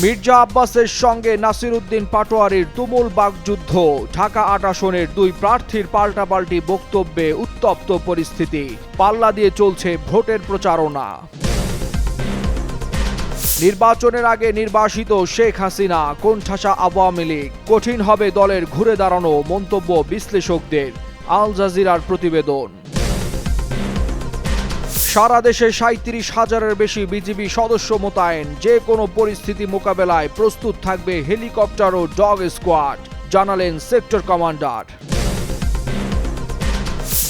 মির্জা আব্বাসের সঙ্গে নাসির উদ্দিন পাটোয়ারির তুমুল বাগযুদ্ধ ঢাকা আট আসনের দুই প্রার্থীর পাল্টাপাল্টি বক্তব্যে উত্তপ্ত পরিস্থিতি। পাল্লা দিয়ে চলছে ভোটের প্রচারণা। নির্বাচনের আগে নির্বাসিত শেখ হাসিনা, কোণঠাসা আওয়ামী লীগ। কঠিন হবে দলের ঘুরে দাঁড়ানো মন্তব্য বিশ্লেষকদের। আল জাজিরার প্রতিবেদন। সারা দেশে সাঁত্রিশ হাজারের বেশি বিজিবি সদস্য মোতায়েন। যে কোনো পরিস্থিতি মোকাবেলায় প্রস্তুত থাকবে হেলিকপ্টার ও ডগ স্কোয়াড, জানালেন সেক্টর কমান্ডার।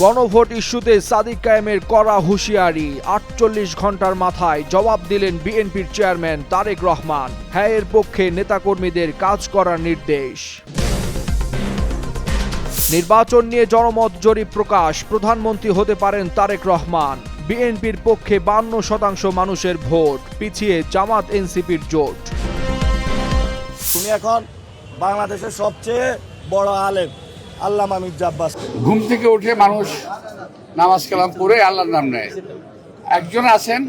গণভোট ইস্যুতে সাদিক কায়েমের কড়া হুঁশিয়ারি, আটচল্লিশ ঘণ্টার মাথায় জবাব দিলেন বিএনপির চেয়ারম্যান তারেক রহমান। হ্যাঁ এর পক্ষে নেতাকর্মীদের কাজ করার নির্দেশ। নির্বাচন নিয়ে জনমত জরিপ প্রকাশ, প্রধানমন্ত্রী হতে পারেন তারেক রহমান। বিএনপির পক্ষে বান্ন শতাংশ মানুষের ভোট। পিছিয়ে জামাত এনসিপির জোট। তুমি এখন বাংলাদেশের সবচেয়ে বড় আলেম আল্লামা মির্জা আব্বাস। ঘুম থেকে উঠে মানুষ নামাজ কালাম পড়ে আল্লাহর নাম নেয়। একজন আছেন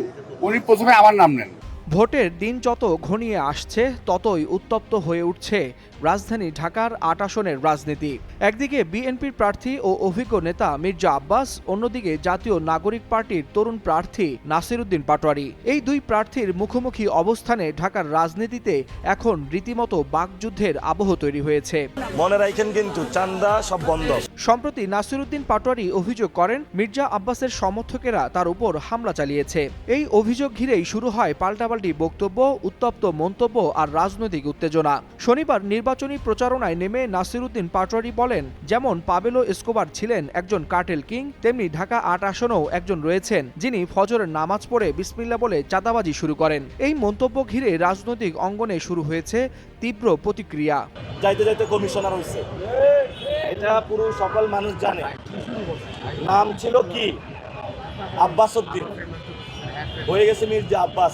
উনি প্রথমে আমার নাম নেন। ভোটের দিন যত ঘনিয়ে আসছে ততই উত্তপ্ত হয়ে উঠছে রাজধানী ঢাকার আট আসনের রাজনীতি। একদিকে বিএনপির প্রার্থী ও অভিজ্ঞ নেতা মির্জা আব্বাস অন্যদিকে জাতীয় নাগরিক পার্টির তরুণ প্রার্থী নাসিরুদ্দিন পাটোয়ারি। এই দুই প্রার্থীর মুখোমুখি অবস্থানে ঢাকার রাজনীতিতে এখন রীতিমতো বাকযুদ্ধের আবহ তৈরি হয়েছে। মনে রাখেন কিন্তু চান্দা সব বন্ধ। সম্প্রতি নাসিরুদ্দিন পাটোয়ারি অভিযোগ করেন মির্জা আব্বাসের সমর্থকেরা তার উপর হামলা চালিয়েছে। এই অভিযোগ ঘিরেই শুরু হয় পাল্টাপাল্টি বক্তব্য উত্তপ্ত মন্তব্য আর রাজনৈতিক উত্তেজনা। শনিবার নির্বাচনী প্রচারণায় নেমে নাসিরুদ্দিন পাটোয়ারি বলেন, যেমন পাবেলো এসকোবার ছিলেন একজন কার্টেল কিং, তেমনি ঢাকা আট আসনেও একজন রয়েছেন, যিনি ফজরের নামাজ পড়ে বিসমিল্লা বলে চাঁদাবাজি শুরু করেন। এই মন্তব্য ঘিরে রাজনৈতিক অঙ্গনে শুরু হয়েছে তীব্র প্রতিক্রিয়া। যাইতে যাইতে কমিশনার হয়েছে এটা পুরো সকল মানুষ জানে। নাম ছিল কি? আব্বাস উদ্দিন। হয়ে গেছে মির্জা আব্বাস।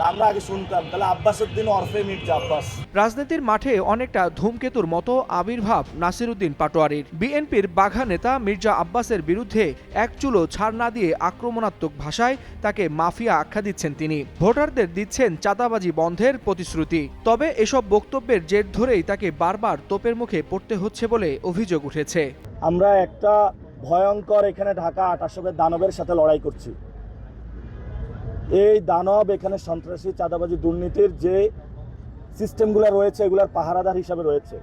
আমরা আগে শুনতাম। তাহলে আব্বাস উদ্দিন অরফে মির্জা আব্বাস। রাজনীতির মাঠে অনেকটা ধূমকেতুর মতো আবির্ভাব নাসিরুদ্দিন পাটোয়ারির। বিএনপির বাঘা নেতা মির্জা আব্বাসের বিরুদ্ধে এক চুলো ছাড় না দিয়ে আক্রমণাত্মক ভাষায় তাকে মাফিয়া আখ্যা দিচ্ছেন তিনি। ভোটারদের দিচ্ছেন চাঁদাবাজি বন্ধের প্রতিশ্রুতি। তবে এসব বক্তব্যের জের ধরেই তাকে বারবার তোপের মুখে পড়তে হচ্ছে বলে অভিযোগ উঠেছে। আমরা একটা ভয়ঙ্কর এখানে ঢাকা আটাশকের দানবের সাথে লড়াই করছি। এই দানব এখানে সন্ত্রাসী চাঁদাবাজি দুর্নীতির যে সিস্টেমগুলো রয়েছে এগুলার পাহারাদার হিসাবে রয়েছে।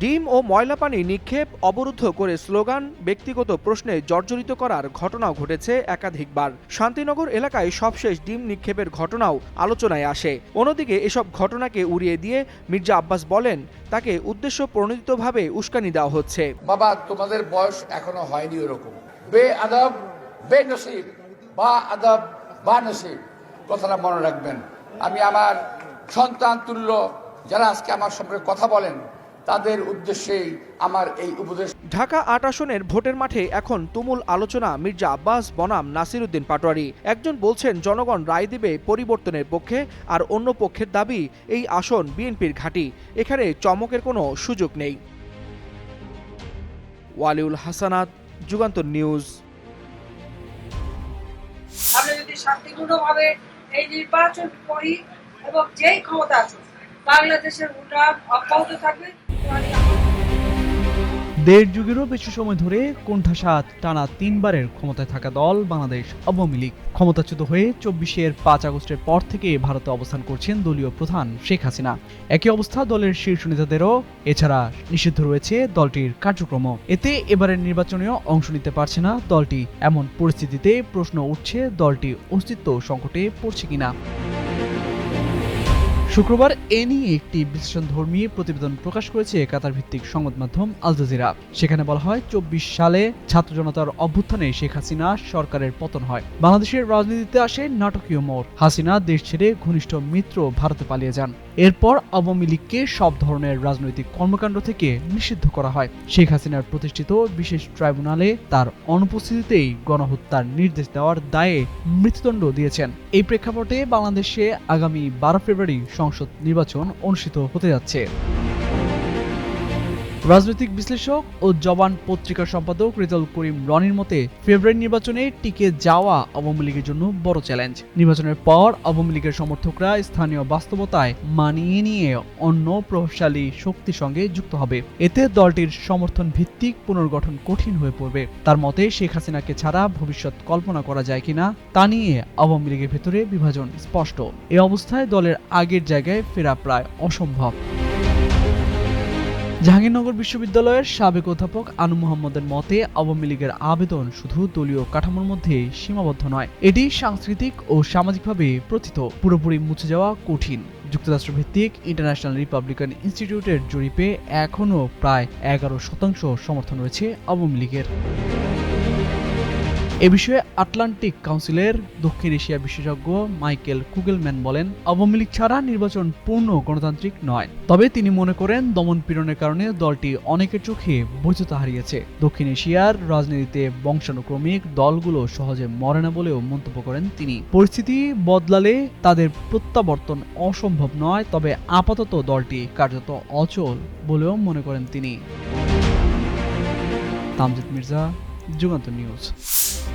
ডিম ও ময়লা পানি নিক্ষেপ অবরুদ্ধ করে স্লোগান ব্যক্তিগত প্রশ্নে জর্জরিত করার ঘটনাও ঘটেছে একাধিকবার। শান্তিনগর এলাকায় সবশেষ ডিম নিক্ষেপের ঘটনাও আলোচনায় আসে। অন্যদিকে এসব ঘটনাকে উড়িয়ে দিয়ে মির্জা আব্বাস বলেন তাকে উদ্দেশ্য প্রণোদিতভাবে উস্কানি দেওয়া হচ্ছে। বাবা তোমাদের বয়স এখনও হয়নি ওরকম। বে আদব বে নসিব বা আদব বা নসিব কথাটা মনে রাখবেন। আমি আমার সন্তান তুল্য, যারা আজকে আমার সঙ্গে কথা বলেন, তাদের উদ্দেশ্যেই আমার এই উপদেশ। ঢাকা আট আসনের ভোটের মাঠে এখন তুমুল আলোচনা মির্জা আব্বাস, বনাম নাসিরুদ্দিন পাটোয়ারি। একজন বলছেন, জনগণ রায় দিবে পরিবর্তনের পক্ষে, আর অন্য পক্ষের দাবি এই আসন বিএনপির ঘাঁটি। এখানে চমকের কোনো সুযোগ নেই। ওয়ালিউল হাসানাত, যুগান্তর নিউজ। শান্তিপূর্ণভাবে এই নির্বাচন করি এবং যেই ক্ষমতা আছে বাংলাদেশের উন্নয়ন অব্যাহত থাকবে। দেড় যুগেরও বেশি সময় ধরে কোণঠাসা টানা তিনবারের ক্ষমতায় থাকা দল বাংলাদেশ আওয়ামী লীগ। ক্ষমতাচ্যুত হয়ে চব্বিশের পাঁচ আগস্টের পর থেকে ভারতে অবস্থান করছেন দলীয় প্রধান শেখ হাসিনা। একই অবস্থা দলের শীর্ষ নেতাদেরও। এছাড়া নিষিদ্ধ রয়েছে দলটির কার্যক্রম এতে এবারের নির্বাচনেও অংশ নিতে পারছে না দলটি। এমন পরিস্থিতিতে প্রশ্ন উঠছে দলটি অস্তিত্ব সংকটে পড়ছে কিনা। শুক্রবার এ নিয়ে একটি বিশ্লেষণধর্মী প্রতিবেদন প্রকাশ করেছে কাতার ভিত্তিক সংবাদ মাধ্যম আল জাজিরা। সেখানে বলা হয়, চব্বিশ সালে ছাত্র জনতার অভ্যুত্থানে শেখ হাসিনা সরকারের পতন হয়। বাংলাদেশের রাজনীতিতে আসে নাটকীয় মোড়। হাসিনা দেশ ছেড়ে ঘনিষ্ঠ মিত্র ভারতে পালিয়ে যান। এরপর আওয়ামী লীগকে সব ধরনের রাজনৈতিক কর্মকাণ্ড থেকে নিষিদ্ধ করা হয়। শেখ হাসিনার প্রতিষ্ঠিত বিশেষ ট্রাইব্যুনালে তার অনুপস্থিতিতেই গণহত্যার নির্দেশ দেওয়ার দায়ে মৃত্যুদণ্ড দিয়েছেন। এই প্রেক্ষাপটে বাংলাদেশে আগামী বারো ফেব্রুয়ারি সংসদ নির্বাচন অনুষ্ঠিত হতে যাচ্ছে। রাজনৈতিক বিশ্লেষক ও জবান পত্রিকার সম্পাদক রেজাউল করিম রনির মতে, ফেব্রুয়ারি নির্বাচনে টিকে যাওয়া আওয়ামী লীগের জন্য বড় চ্যালেঞ্জ। নির্বাচনের পর আওয়ামী লীগের সমর্থকরা স্থানীয় বাস্তবতায় মানিয়ে নিয়ে অন্য প্রভাবশালী শক্তির সঙ্গে যুক্ত হবে। এতে দলটির সমর্থন ভিত্তিক পুনর্গঠন কঠিন হয়ে পড়বে। তার মতে, শেখ হাসিনাকে ছাড়া ভবিষ্যৎ কল্পনা করা যায় কিনা, তা নিয়ে আওয়ামী লীগের ভেতরে বিভাজন স্পষ্ট। এ অবস্থায় দলের আগের জায়গায় ফেরা প্রায় অসম্ভব। জাহাঙ্গীরনগর বিশ্ববিদ্যালয়ের সাবেক অধ্যাপক আনু মোহাম্মদের মতে আওয়ামী লীগের আবেদন শুধু দলীয় কাঠামোর মধ্যে সীমাবদ্ধ নয়, এটি সাংস্কৃতিক ও সামাজিকভাবে প্রথিত, পুরোপুরি মুছে যাওয়া কঠিন। যুক্তরাষ্ট্র ভিত্তিক ইন্টারন্যাশনাল রিপাবলিকান ইনস্টিটিউটের জরিপে এখনও প্রায় এগারো শতাংশ সমর্থন রয়েছে আওয়ামী লীগের। এ বিষয়ে আটলান্টিক কাউন্সিলের দক্ষিণ এশিয়া বিশেষজ্ঞ মাইকেল কুগেলম্যান বলেন, আওয়ামী লীগ ছাড়া নির্বাচন পূর্ণ গণতান্ত্রিক নয়। তবে তিনি মনে করেন, দমন পীড়নের কারণে দলটি অনেকের চোখে বৈধতা হারিয়েছে। দক্ষিণ এশিয়ার রাজনীতিতে বংশানুক্রমিক দলগুলো সহজে মরে না বলেও মন্তব্য করেন তিনি। পরিস্থিতি বদলালে তাদের প্রত্যাবর্তন অসম্ভব নয়, তবে আপাতত দলটি কার্যত অচল বলেও মনে করেন তিনি। তামজিদ মির্জা ジョガントニュース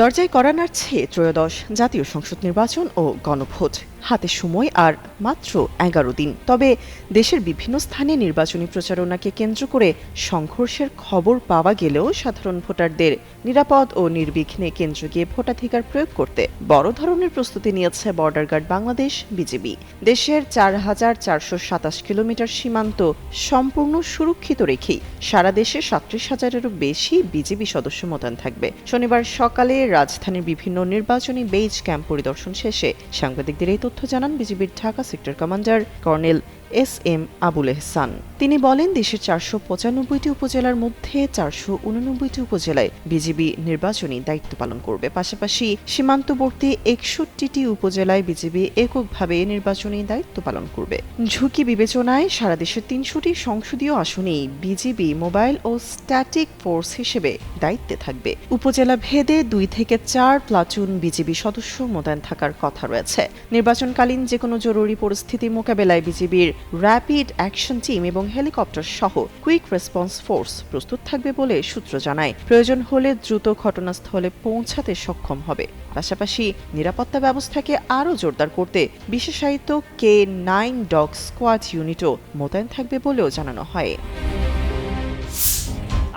দরজায় করা নাড়ছে ত্রয়োদশ জাতীয় সংসদ নির্বাচন ও গণভোট। হাতে সময় আর মাত্র এগারো দিন। তবে দেশের বিভিন্ন স্থানে নির্বাচনী প্রচারণাকে কেন্দ্র করে সংঘর্ষের খবর পাওয়া গেলেও সাধারণ ভোটারদের নিরাপদ ও নির্বিঘ্নে কেন্দ্রে গিয়ে ভোটাধিকার প্রয়োগ করতে বড় ধরনের প্রস্তুতি নিয়েছে বর্ডার গার্ড বাংলাদেশ বিজিবি দেশের চার হাজার চারশো সাতাশ কিলোমিটার সীমান্ত সম্পূর্ণ সুরক্ষিত রেখেই সারা দেশে সাতত্রিশ হাজারেরও বেশি বিজিবি সদস্য মোতায়েন থাকবে। শনিবার সকালে রাজধানীর বিভিন্ন নির্বাচনী বেজ ক্যাম্প পরিদর্শন শেষে সাংবাদিকদের এই তথ্য জানান বিজিবির Dhaka sector commander colonel S M Abul Ehsan. তিনি বলেন, দেশের চারশো পঁচানব্বইটি উপজেলার মধ্যে চারশো উননব্বইটি উপজেলায় বিজিবি নির্বাচনী দায়িত্ব পালন করবে। পাশাপাশি সীমান্তবর্তী একষট্টিটি উপজেলায় বিজিবি এককভাবে নির্বাচনী দায়িত্ব পালন করবে। ঝুঁকি বিবেচনায় সারা দেশের তিনশোটি সংসদীয় আসনেই বিজিবি মোবাইল ও স্ট্যাটিক ফোর্স হিসেবে দায়িত্বে থাকবে। উপজেলা ভেদে দুই থেকে চার প্লাটুন বিজিবি সদস্য মোতায়েন থাকার কথা রয়েছে। নির্বাচনকালীন যে কোনো জরুরি পরিস্থিতি মোকাবেলায় বিজিবির র্যাপিড অ্যাকশন টিম এবং হেলিকপ্টার সহ কুইক রেসপন্স ফোর্স প্রস্তুত থাকবে বলে সূত্র জানায়। প্রয়োজন হলে দ্রুত ঘটনাস্থলে পৌঁছাতে সক্ষম হবে। পাশাপাশি নিরাপত্তা ব্যবস্থাকে আরও জোরদার করতে বিশেষায়িত কে নাইন ডগ স্কোয়াড ইউনিটও মোতায়েন থাকবে বলেও জানানো হয়।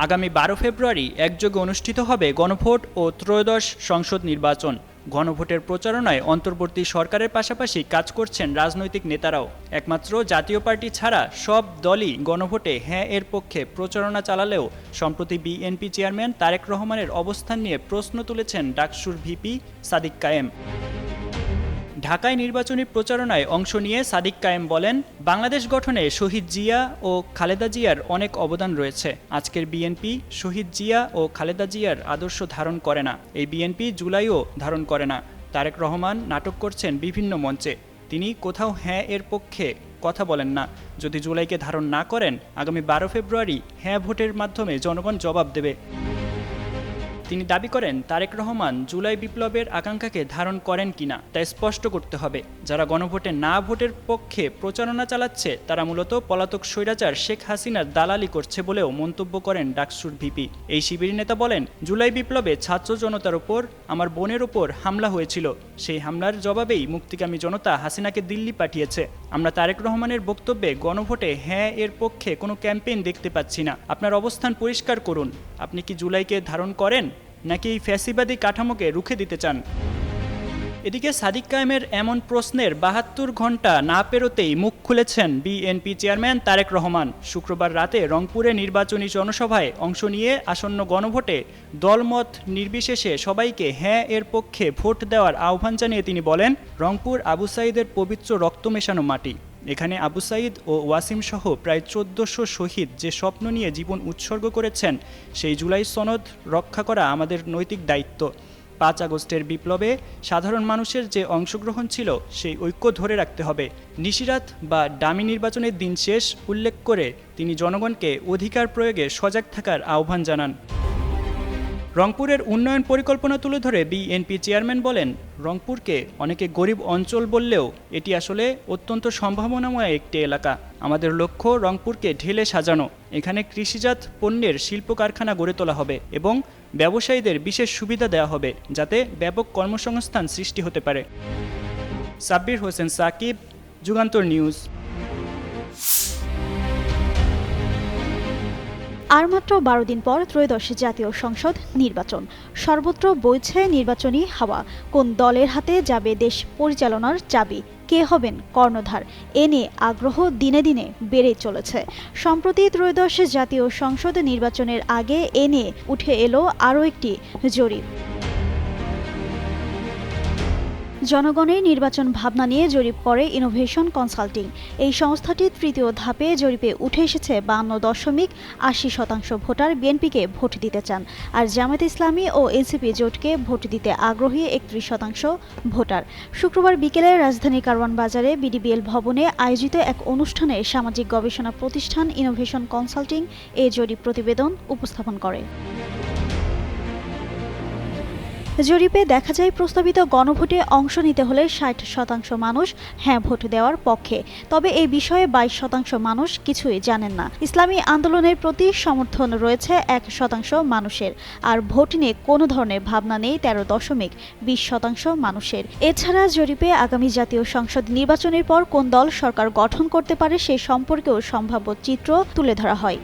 আগামী বারো ফেব্রুয়ারি একযোগে অনুষ্ঠিত হবে গণভোট ও ত্রয়োদশ সংসদ নির্বাচন। গণভোটের প্রচারণায় অন্তর্বর্তী সরকারের পাশাপাশি কাজ করছেন রাজনৈতিক নেতারাও। একমাত্র জাতীয় পার্টি ছাড়া সব দলই গণভোটে হ্যাঁ এর পক্ষে প্রচারণা চালালেও, সম্প্রতি বিএনপি চেয়ারম্যান তারেক রহমানের অবস্থান নিয়ে প্রশ্ন তুলেছেন ডাকসুর ভিপি সাদিক কায়েম। ঢাকায় নির্বাচনী প্রচারণায় অংশ নিয়ে সাদিক কায়েম বলেন, বাংলাদেশ গঠনে শহীদ জিয়া ও খালেদা জিয়ার অনেক অবদান রয়েছে। আজকের বিএনপি শহীদ জিয়া ও খালেদা জিয়ার আদর্শ ধারণ করে না। এই বিএনপি জুলাইও ধারণ করে না। তারেক রহমান নাটক করছেন বিভিন্ন মঞ্চে। তিনি কোথাও হ্যাঁ এর পক্ষে কথা বলেন না। যদি জুলাইকে ধারণ না করেন, আগামী বারো ফেব্রুয়ারি হ্যাঁ ভোটের মাধ্যমে জনগণ জবাব দেবে। তিনি দাবি করেন, তারেক রহমান জুলাই বিপ্লবের আকাঙ্ক্ষাকে ধারণ করেন কিনা তা স্পষ্ট করতে হবে। যারা গণভোটে না ভোটের পক্ষে প্রচারণা চালাচ্ছে, তারা মূলত পলাতক স্বৈরাচার শেখ হাসিনার দালালি করছে বলেও মন্তব্য করেন ডাকসুর ভিপি। এই শিবির নেতা বলেন, জুলাই বিপ্লবে ছাত্র জনতার উপর আমার বোনের উপর হামলা হয়েছিল। সেই হামলার জবাবেই মুক্তিকামী জনতা হাসিনাকে দিল্লি পাঠিয়েছে। আমরা তারেক রহমানের বক্তব্যে গণভোটে হ্যাঁ এর পক্ষে কোনো ক্যাম্পেইন দেখতে পাচ্ছি না। আপনার অবস্থান পরিষ্কার করুন। আপনি কি জুলাইকে ধারণ করেন? নাকি এই ফ্যাসিবাদী কাঠামোকে রুখে দিতে চান? এদিকে সাদিক কায়েমের এমন প্রশ্নের বাহাত্তর ঘণ্টা না পেরোতেই মুখ খুলেছেন বিএনপি চেয়ারম্যান তারেক রহমান। শুক্রবার রাতে রংপুরে নির্বাচনী জনসভায় অংশ নিয়ে আসন্ন গণভোটে দলমত নির্বিশেষে সবাইকে হ্যাঁ এর পক্ষে ভোট দেওয়ার আহ্বান জানিয়ে তিনি বলেন, রংপুর আবু সাইদের পবিত্র রক্ত মেশানো মাটি। এখানে আবু সাইদ ও ওয়াসিম সহ প্রায় চোদ্দশো শহীদ যে স্বপ্ন নিয়ে জীবন উৎসর্গ করেছেন, সেই জুলাই সনদ রক্ষা করা আমাদের নৈতিক দায়িত্ব। পাঁচ আগস্টের বিপ্লবে সাধারণ মানুষের যে অংশগ্রহণ ছিল, সেই ঐক্য ধরে রাখতে হবে। নিশিরাত বা ডামি নির্বাচনের দিন শেষ উল্লেখ করে তিনি জনগণকে অধিকার প্রয়োগে সজাগ থাকার আহ্বান জানান। রংপুরের উন্নয়ন পরিকল্পনা তুলে ধরে বিএনপি চেয়ারম্যান বলেন, রংপুরকে অনেকে গরিব অঞ্চল বললেও এটি আসলে অত্যন্ত সম্ভাবনাময় একটি এলাকা। আমাদের লক্ষ্য রংপুরকে ঢেলে সাজানো। এখানে কৃষিজাত পণ্যের শিল্প কারখানা গড়ে তোলা হবে এবং ব্যবসায়ীদের বিশেষ সুবিধা দেওয়া হবে যাতে ব্যাপক কর্মসংস্থান সৃষ্টি হতে পারে। সাব্বির হোসেন সাকিব, যুগান্তর নিউজ। আর মাত্র বারো দিন পর ত্রয়োদশ জাতীয় সংসদ নির্বাচন। সর্বত্র বইছে নির্বাচনী হাওয়া। কোন দলের হাতে যাবে দেশ পরিচালনার চাবি? কে হবেন কর্ণধার? এ নিয়ে আগ্রহ দিনে দিনে বেড়ে চলেছে। সম্প্রতি ত্রয়োদশ জাতীয় সংসদ নির্বাচনের আগে এ নিয়ে উঠে এলো আরও একটি জরিপ। জনগণের নির্বাচন ভাবনা নিয়ে জরিপ করে ইনোভেশন কনসাল্টিং এই সংস্থাটির তৃতীয় ধাপে জরিপে উঠে এসেছে বান্ন দশমিক আশি শতাংশ ভোটার বিএনপিকে ভোট দিতে চান, আর জামায়াত ইসলামী ও এনসিপি জোটকে ভোট দিতে আগ্রহী একত্রিশ শতাংশ ভোটার। শুক্রবার বিকেলে রাজধানী কারওয়ান বাজারে বিডিবিএল ভবনে আয়োজিত এক অনুষ্ঠানে সামাজিক গবেষণা প্রতিষ্ঠান ইনোভেশন কনসাল্টিং এ জরিপ প্রতিবেদন উপস্থাপন করে। জরিপে দেখা যায় প্রস্তাবিত গণভোটে অংশ নিতে হলে ষাট শতাংশ মানুষ হ্যাঁ ভোট দেওয়ার পক্ষে। তবে এই বিষয়ে বাইশ শতাংশ মানুষ কিছুই জানেন না। ইসলামী আন্দোলনের প্রতি সমর্থন রয়েছে এক শতাংশ মানুষের। আর ভোট নিয়ে কোনো ধরনের ভাবনা নেই তেরো দশমিক বিশ শতাংশ মানুষের। এছাড়া জরিপে আগামী জাতীয় সংসদ নির্বাচনের পর কোন দল সরকার গঠন করতে পারে সে সম্পর্কেও সম্ভাব্য চিত্র তুলে ধরা হয়।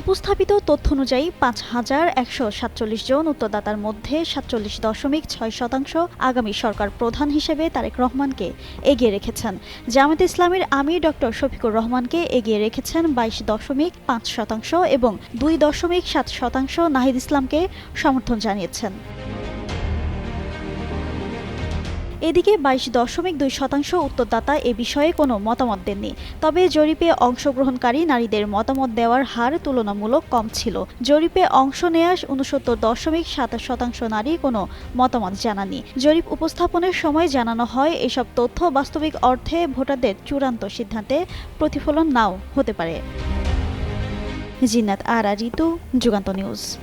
উপস্থাপিত তথ্য অনুযায়ী পাঁচ হাজার একশো সাতচল্লিশ জন উত্তরদাতার মধ্যে সাতচল্লিশ দশমিক ছয় শতাংশ আগামী সরকার প্রধান হিসেবে তারেক রহমানকে এগিয়ে রেখেছেন। জামাত ইসলামের আমির ডক্টর শফিকুর রহমানকে এগিয়ে রেখেছেন বাইশ দশমিক পাঁচ শতাংশ এবং দুই দশমিক সাত শতাংশ নাহিদ ইসলামকে সমর্থন জানিয়েছেন। এদিকে বাইশ দশমিক দুই শতাংশ উত্তরদাতা এ বিষয়ে কোনো মতামত দেননি। তবে জরিপে অংশগ্রহণকারী নারীদের মতামত দেওয়ার হার তুলনামূলক কম ছিল। জরিপে অংশ নেয়া উনসত্তর দশমিক সাতাশ শতাংশ নারী কোনো মতামত জানাননি। জরিপ উপস্থাপনের সময় জানানো হয়, এসব তথ্য বাস্তবিক অর্থে ভোটারদের চূড়ান্ত সিদ্ধান্তে প্রতিফলন নাও হতে পারে। জিন্নাত আর, ঋতু, যুগান্ত নিউজ।